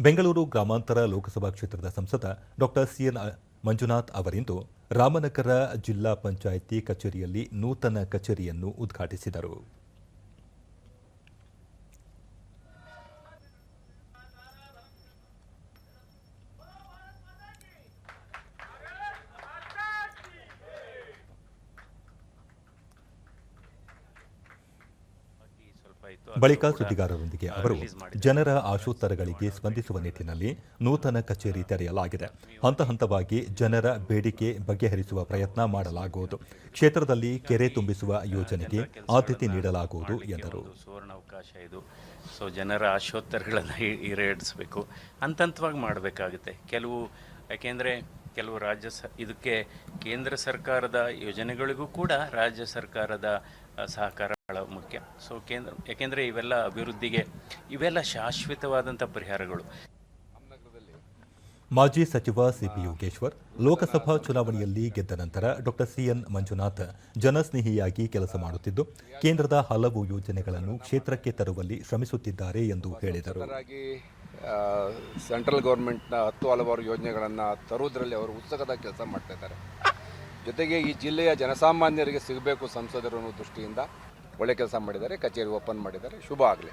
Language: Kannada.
ಬೆಂಗಳೂರು ಗ್ರಾಮಾಂತರ ಲೋಕಸಭಾ ಕ್ಷೇತ್ರದ ಸಂಸದ ಡಾಕ್ಟರ್ ಸಿಎನ್ ಮಂಜುನಾಥ್ ಅವರಿಂದು ರಾಮನಗರ ಜಿಲ್ಲಾ ಪಂಚಾಯಿತಿ ಕಚೇರಿಯಲ್ಲಿ ನೂತನ ಕಚೇರಿಯನ್ನು ಉದ್ಘಾಟಿಸಿದರು. ಬಳಿಕ ಸುದ್ದಿಗಾರರೊಂದಿಗೆ ಅವರು ಜನರ ಆಶೋತ್ತರಗಳಿಗೆ ಸ್ಪಂದಿಸುವ ನಿಟ್ಟಿನಲ್ಲಿ ನೂತನ ಕಚೇರಿ ತೆರೆಯಲಾಗಿದೆ. ಹಂತ ಹಂತವಾಗಿ ಜನರ ಬೇಡಿಕೆ ಬಗೆಹರಿಸುವ ಪ್ರಯತ್ನ ಮಾಡಲಾಗುವುದು. ಕ್ಷೇತ್ರದಲ್ಲಿ ಕೆರೆ ತುಂಬಿಸುವ ಯೋಜನೆಗೆ ಆದ್ಯತೆ ನೀಡಲಾಗುವುದು ಎಂದರು. ಒಂದು ಸುವರ್ಣ ಅವಕಾಶ ಇದು. ಸೊ ಜನರ ಆಶೋತ್ತರಗಳನ್ನ ಈಡೇರಿಸಬೇಕು. ಹಂತ ಹಂತವಾಗಿ ಮಾಡಬೇಕಾಗುತ್ತೆ. ಕೆಲವು ಯಾಕೆಂದರೆ ಕೆಲವು ರಾಜ್ಯ ಸ ಇದಕ್ಕೆ ಕೇಂದ್ರ ಸರ್ಕಾರದ ಯೋಜನೆಗಳಿಗೂ ಕೂಡ ರಾಜ್ಯ ಸರ್ಕಾರದ ಸಹಕಾರ ಬಹಳ ಮುಖ್ಯ. ಸೊ ಕೇಂದ್ರ ಯಾಕೆಂದರೆ ಇವೆಲ್ಲ ಅಭಿವೃದ್ಧಿಗೆ ಇವೆಲ್ಲ ಶಾಶ್ವತವಾದಂಥ ಪರಿಹಾರಗಳು. ಮಾಜಿ ಸಚಿವ ಸಿಪಿ ಯೋಗೇಶ್ವರ್ ಲೋಕಸಭಾ ಚುನಾವಣೆಯಲ್ಲಿ ಗೆದ್ದ ನಂತರ ಡಾಕ್ಟರ್ ಸಿಎನ್ ಮಂಜುನಾಥ್ ಜನಸ್ನೇಹಿಯಾಗಿ ಕೆಲಸ ಮಾಡುತ್ತಿದ್ದು ಕೇಂದ್ರದ ಹಲವು ಯೋಜನೆಗಳನ್ನು ಕ್ಷೇತ್ರಕ್ಕೆ ತರುವಲ್ಲಿ ಶ್ರಮಿಸುತ್ತಿದ್ದಾರೆ ಎಂದು ಹೇಳಿದರು. ಸೆಂಟ್ರಲ್ ಗೌರ್ಮೆಂಟ್ನ ಹತ್ತು ಹಲವಾರು ಯೋಜನೆಗಳನ್ನು ತರುವುದರಲ್ಲಿ ಅವರು ಉತ್ಸುಕದ ಕೆಲಸ ಮಾಡ್ತಾ ಇದ್ದಾರೆ. ಜೊತೆಗೆ ಈ ಜಿಲ್ಲೆಯ ಜನಸಾಮಾನ್ಯರಿಗೆ ಸಿಗಬೇಕು ಸಂಸದರು ಅನ್ನೋ ದೃಷ್ಟಿಯಿಂದ ಒಳ್ಳೆ ಕೆಲಸ ಮಾಡಿದ್ದಾರೆ ಕಚೇರಿ ಓಪನ್ ಮಾಡಿದ್ದಾರೆ ಶುಭ ಆಗಲಿ.